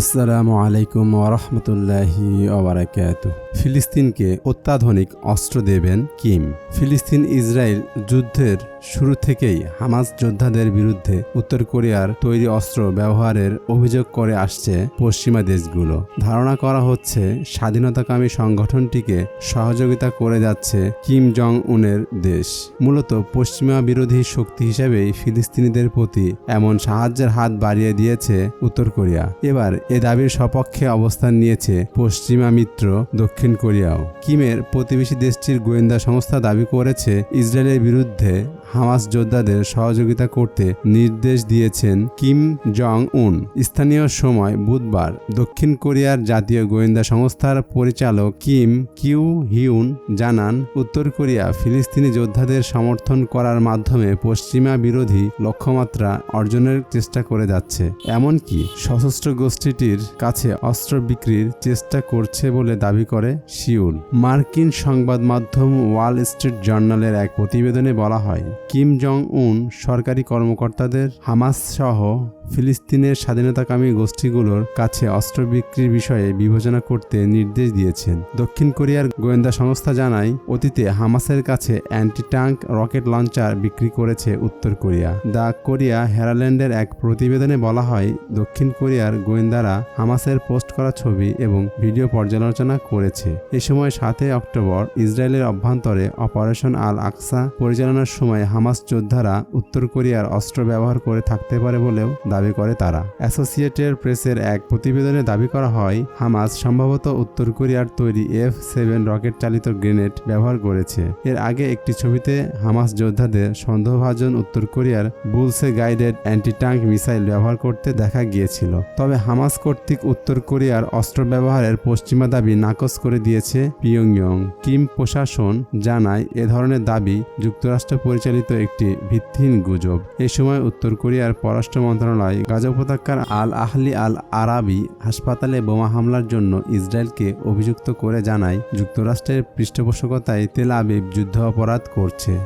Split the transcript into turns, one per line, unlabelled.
আসসালামু আলাইকুম ওরহমতুল্লাহি ওবরাকাত ফিলিস্তিনকে অত্যাধুনিক অস্ত্র দেবেন কিম। ফিলিস্তিন ইসরায়েল যুদ্ধের শুরু থেকেই হামাস যোদ্ধাদের বিরুদ্ধে উত্তর কোরিয়ার তৈরি অস্ত্র ব্যবহারের অভিযোগ করে আসছে পশ্চিমা দেশগুলো। ধারণা করা হচ্ছে স্বাধীনতাকামী সংগঠনটিকে সহযোগিতা করে যাচ্ছে কিম জং উনের দেশ। মূলত পশ্চিমা বিরোধী শক্তি হিসেবেই ফিলিস্তিনিদের প্রতি এমন সাহায্যের হাত বাড়িয়ে দিয়েছে উত্তর কোরিয়া। এবার এ দাবির সপক্ষে অবস্থান নিয়েছে পশ্চিমা মিত্র দক্ষিণ কোরিয়াও। কিমের প্রতিবেশী দেশটির গোয়েন্দা সংস্থা দাবি করেছে, ইসরায়েলের বিরুদ্ধে হামাস যোদ্ধাদের সহযোগিতা করতে নির্দেশ দিয়েছেন কিম জং উন স্থানীয় সময় বুধবার দক্ষিণ কোরিয়ার জাতীয় গোয়েন্দা সংস্থার পরিচালক কিম কিউ হিউন জানান, উত্তর কোরিয়া ফিলিস্তিনি যোদ্ধাদের সমর্থন করার মাধ্যমে পশ্চিমা বিরোধী লক্ষ্যমাত্রা অর্জনের চেষ্টা করে যাচ্ছে। এমনকি সশস্ত্র গোষ্ঠীটির কাছে অস্ত্র বিক্রির চেষ্টা করছে বলে দাবি করে শিউল। মার্কিন সংবাদ মাধ্যম ওয়াল স্ট্রিট জার্নালের এক প্রতিবেদনে বলা হয়, কিম জং উন সরকারি কর্মকর্তাদের হামাস সহ ফিলিস্তিনের স্বাধীনতাকামী গোষ্ঠীগুলোর কাছে অস্ত্র বিক্রির বিষয়ে বিবেচনা করতে নির্দেশ দিয়েছেন। দক্ষিণ কোরিয়ার গোয়েন্দা সংস্থা জানায়, অতীতে হামাসের কাছে অ্যান্টি ট্যাঙ্ক রকেট লঞ্চার বিক্রি করেছে উত্তর কোরিয়া। দ্য কোরিয়া হেরাল্যান্ডের এক প্রতিবেদনে বলা হয়, দক্ষিণ কোরিয়ার গোয়েন্দারা হামাসের পোস্ট করা ছবি এবং ভিডিও পর্যালোচনা করেছে। এ সময় সাতই অক্টোবর ইসরায়েলের অভ্যন্তরে অপারেশন আল আকসা পরিচালনার সময় হামাস যোদ্ধারা উত্তর কোরিয়ার অস্ত্র ব্যবহার করে থাকতে পারে বলেও দাবি করে তারা। অ্যাসোসিয়েটেড প্রেসের এক প্রতিবেদনে দাবি করা হয়, হামাস সম্ভবত উত্তর কোরিয়ার তৈরি এফ সেভেন রকেট চালিত গ্রেনেড ব্যবহার করেছে। এর আগে একটি ছবিতে হামাস যোদ্ধাদের সন্দেহভাজন উত্তর কোরিয়ার Bulsae guided anti tank missile ব্যবহার করতে দেখা গিয়েছিল। তবে হামাস কর্তৃক উত্তর কোরিয়ার অস্ত্র ব্যবহারের পশ্চিমা দাবি নাকচ করে দিয়েছে পিয়ংইয়ং। কিম প্রশাসন জানায় এ ধরনের দাবি যুক্তরাষ্ট্র পরিচালিত একটি ভিত্তিহীন গুজব। এ সময় উত্তর কোরিয়ার পররাষ্ট্র মন্ত্রণালয় গাজা উপত্যকার আল আহলি আল আরাবি হাসপাতালে বোমা হামলার জন্য ইসরায়েলকে অভিযুক্ত করে জানায় যুক্তরাষ্ট্রের পৃষ্ঠপোষকতায় তেল আবিব যুদ্ধ অপরাধ করছে।